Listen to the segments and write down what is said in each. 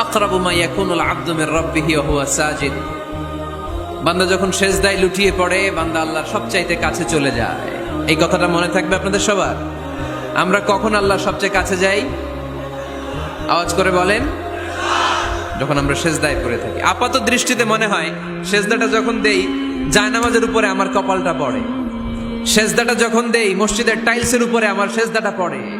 আকরাবু মা ইয়াকুনুল আবদু মির রাব্বিহি হুয়া সাজিদ। বান্দা যখন সেজদায় লুটিয়ে পড়ে, বান্দা আল্লাহর সবচাইতে কাছে চলে যায়। এই কথাটা মনে থাকবে আপনাদের সবার? আমরা কখন আল্লাহর সবচেয়ে কাছে যাই? আওয়াজ করে বলেন, যখন আমরা সেজদায় পড়ে থাকি। আপাত দৃষ্টিতে মনে হয়, সেজদাটা যখন দেই, জায়নামাজের উপরে আমার কপালটা পড়ে। সেজদাটা যখন দেই, মসজিদের টাইলসের উপরে আমার সেজদাটা পড়ে।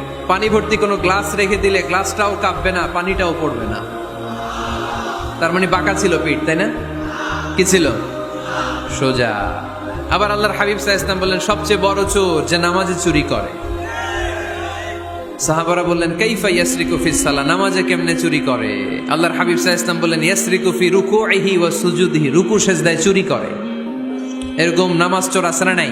পানি ভর্তি কোনো গ্লাস রেখে দিলে গ্লাসটাও কাঁপবে না, পানিটাও পড়বে না। তার মানে বাঁকা ছিল পিঠ, তাই না? কি ছিল? সোজা। আবার আল্লাহর হাবিব সাহা ইসলাম বললেন, সবচেয়ে বড় চোর যে নামাজে চুরি করে। সাহাবারা বললেন, কাইফা ইয়াসরিকু ফিস সালা নামাজে কেমনে চুরি করে? আল্লাহর হাবিব সাহা ইসলাম বললেন, ইয়াসরিকু ফি রুকুইহি ওয়া সুজুদিহি। রুকু সেজদায় চুরি করে। এরকম নামাজ চোর না নাই?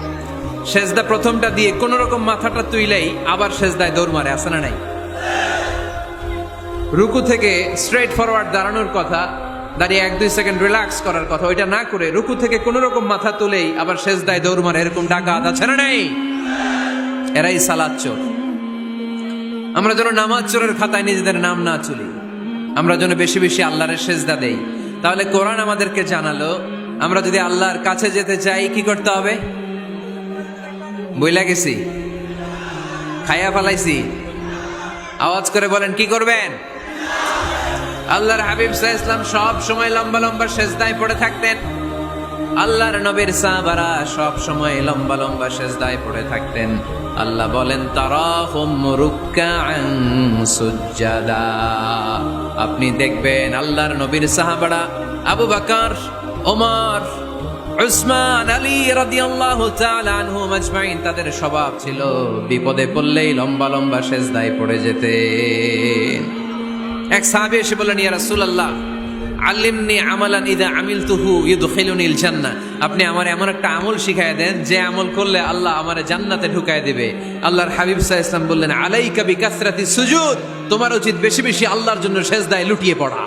সেজদা প্রথমটা দিয়ে কোন রকম মাথাটা তুইলেই আবার সেজদায় দৌড় মারে আসে না নাই? রুকু থেকে স্ট্রেট ফরওয়ার্ড দাঁড়ানোর কথা, দাঁড়িয়ে এক দুই সেকেন্ড রিল্যাক্স করার কথা, ওইটা না করে রুকু থেকে কোন রকম মাথা তুলেই আবার সেজদায় দৌড় মারে, এরকম ডাকা আছে না নাই? এরাই সালাদ চোর। আমরা যেন নামাজ চোরের খাতায় নিজেদের নাম না চলি আমরা যেন বেশি বেশি আল্লাহরের সেজদা দেই। তাহলে কোরআন আমাদেরকে জানালো, আমরা যদি আল্লাহর কাছে যেতে চাই, কি করতে হবে? বইলা গেছি। খাইয়া ফালাইছি। আওয়াজ করে বলেন, কি করবেন? আল্লাহর হাবিব সাহা ইসলাম সব সময় লম্বা লম্বা সেজদায় পড়ে থাকতেন। আল্লাহর নবীর সাহাবারা সব সময় লম্বা লম্বা সেজদায় পড়ে থাকতেন। আল্লাহ বলেন সুজ্জাদা। আপনি দেখবেন আল্লাহর নবীর সাহাবারা আবু বাকার, ওমর উসমান আলী রাদিয়াল্লাহু তাআলা আনহুম আজমাইন তাদের স্বভাব ছিল বিপদে পড়লেই লম্বা লম্বা সেজদায় পড়ে যেতেন। এক সাহাবী এসে বললেন, ইয়া রাসূলুল্লাহ, আল্লিমনি আমালান ইদা আমিলতুহু ইউদখিলুনিল জান্নাহ আপনি আমার এমন একটা আমল শিখায় দেন, যে আমল করলে আল্লাহ আমারে জান্নাতে ঢুকায় দিবে। আল্লাহর হাবিব সাল্লাল্লাহু আলাইহি সাল্লাম বললেন, আলাইকা বিকাসরাতি সুজুদ, তোমার উচিত বেশি বেশি আল্লাহর জন্য সেজদায় লুটিয়ে পড়া।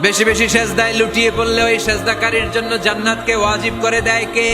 বেশি বেশি সেজদায় লুটিয়ে পড়লে ওই সেজদাকারীর জন্য জান্নাতকে ওয়াজিব করে দেয় কে?